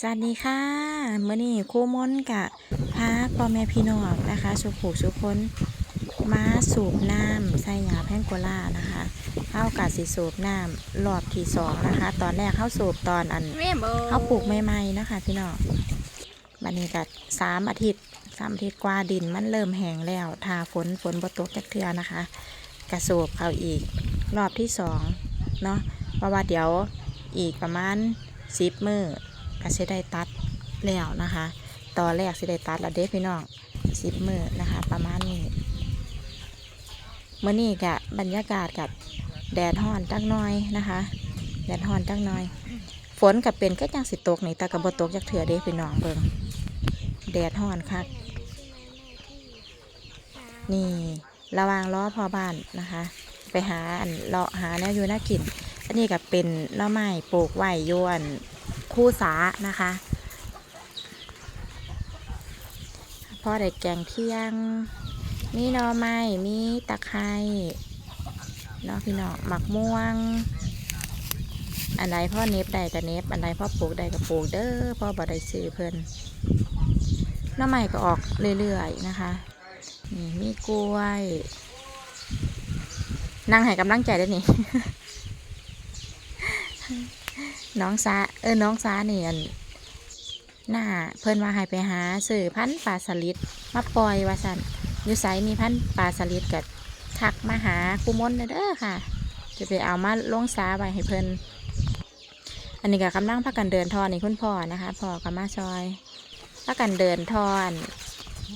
สวัสดีค่ะเมื่อนี้ครูมนกะพาพ่อแม่พี่น้องนะคะสุขูสุขคนมาสูบน้ำใส่ยาแพงโกล่านะคะเข้ากาสิสูบน้ำรอบที่สองนะคะ ตอนแรกเข้าสูบตอนอันแม่เบอร์เข้าปลูกใหม่ๆนะคะ พี่น้องบันนี้กัสามอาทิตย์สามอาทิตย์กว่าดินมันเริ่มแห้งแล้วทาฝนฝนบตกจักเทือนะคะ กระสูบเขาอีกรอบที่สองเนาะเพราะว่าเดี๋ยวอีกประมาณสิบมือ ก็สิได้ตัดแล้วนะคะ ตอนแรกสิได้ตัดแล้วเด้พี่น้องสิบมือนะคะ ประมาณนี้เมื่อนี้กะบรรยากาศกับแดดฮ้อนจักน้อยนะคะ แดดฮ้อนจักน้อย ฝนกับเป็นก็ยังสิตกนี่แต่กับบตกจากเถื่อเด้พี่น้องเบิ่งแดดฮ้อนคักนี่ระวางล้อพอบ้านนะคะ ไปหาอันเลาะหาแนวอยู่น่ากิน อันนี้ก็เป็นหน่อไม้ปลูกไว้อยวน คู่สานะคะพ่อได้แกงเที่ยง มีหน่อไม้มีตะไคร้เนาะพี่น้องหมักม่วง อันใดพ่อเน็บได้ก็เน็บอันใดพ่อปลูกได้ก็ปลูกเด้อพ่อบ่ได้ซื้อเพิ่นหน่อไม้ก็ออกเรื่อยๆนะคะ นี่มีกล้วย นั่งให้กำลังใจได้นี่ น้องซาเออน้องซาเนี่ยหน้าเพิ่นว่าให้ไปหาซื้อพันปลาสลิดมาปล่อยว่าสันอยู่ไสมีพันปลาสลิดกับทักมาหาคูมนเด้อค่ะ จะไปเอามาลงซาไว้ให้เพิ่นอันนี้ก็กำลังพักกันเดินทอนนี่คุณพ่อนะคะพ่อกับมาซอยพักกันเดินทอน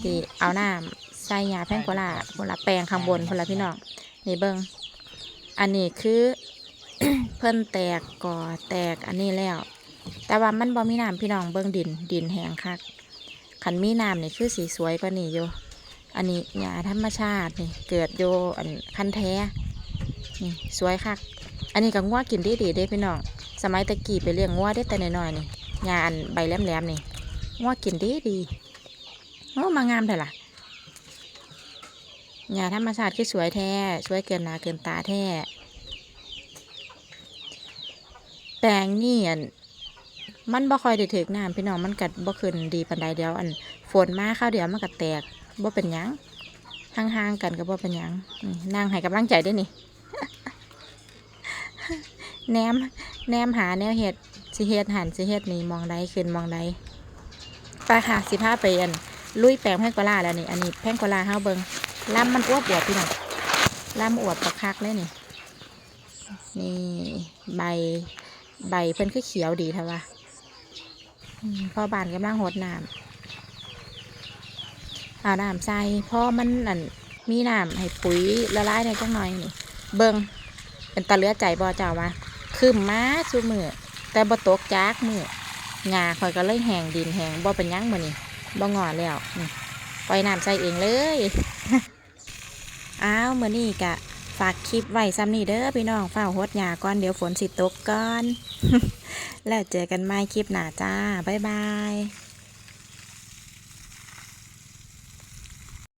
ที่เอาน้ำใส่ยาแพงโกลาพนละแปลงข้างบนพนละพี่น้องนี่เบิ้งอันนี้คือ เพิ่นแตกก่อแตกอันนี้แล้ว แต่ว่ามันบ่มีน้ำพี่น้องเบิ่งดินดินแห้งคักขันมีน้ำนี่คือสีสวยกว่านี่โยอันนี้หญ้าธรรมชาตินี่เกิดโยอันคันแท้นี่สวยคัก อันนี้ก็งัวกินดีดีๆเด้พี่น้องสมัยตะกี้ไปเลี้ยงงัวได้แต่น้อยๆนี่หญ้าอันใบแหลมๆนี่งัวกินดีดีโอ้มางามเถอะล่ะหญ้าธรรมชาติคือสวยแท้สวยเกินหนาเกินตาแท้ แปลงนี่อันมันบ่ค่อยได้ถึกน้ำพี่น้องมันกัดบ่ขึ้นดีปานใดเดียวอันฝนมาข้าวเดียวมันก็แตกบ่เป็นยังห่างๆกันก็บ่เป็นยังนี่งให้กำลังใจได้นี่แนมแนมหาแนวเห็ดสิเฮ็ดหันสิเฮ็ดนี่มองใดขึ้นมองใดไปค่ะสิพาไปอันลุยแปลงแพงกวลาแล้วนี่ อันนี้แพงกวลาเฮาเบิงลำมันอ้วบอวบพี่น้องลำอวบประคักเลยนี่ นี่ใบ ใบเพิ่นคือเขียวดีเท่าวะพ่อบานกำลังหดน้ำเอาน้ำใส่พ่อมันนั่นมีน้ำให้ปุ๋ยละลายในจังหน่อยนี่ เบิงเป็นตะเลือใจบ่เจ้าวะคืมมาสุมือแต่บ่ตกจากมือหญ้าคอยก็เลยแห้งดินแห้งบ่เป็นยั้งบ่นี่บ่งอแล้วนี่ปล่อยน้ำใส่เองเลย อ้าวมือนี้กะ ฝากคลิปไว้ซ้ำนี่เด้อพี่น้องเฝ้าโหดหยาก่อนเดี๋ยวฝนสิตกก่อน แล้วเจอกันใหม่คลิปหน้าจ้า บ๊ายบาย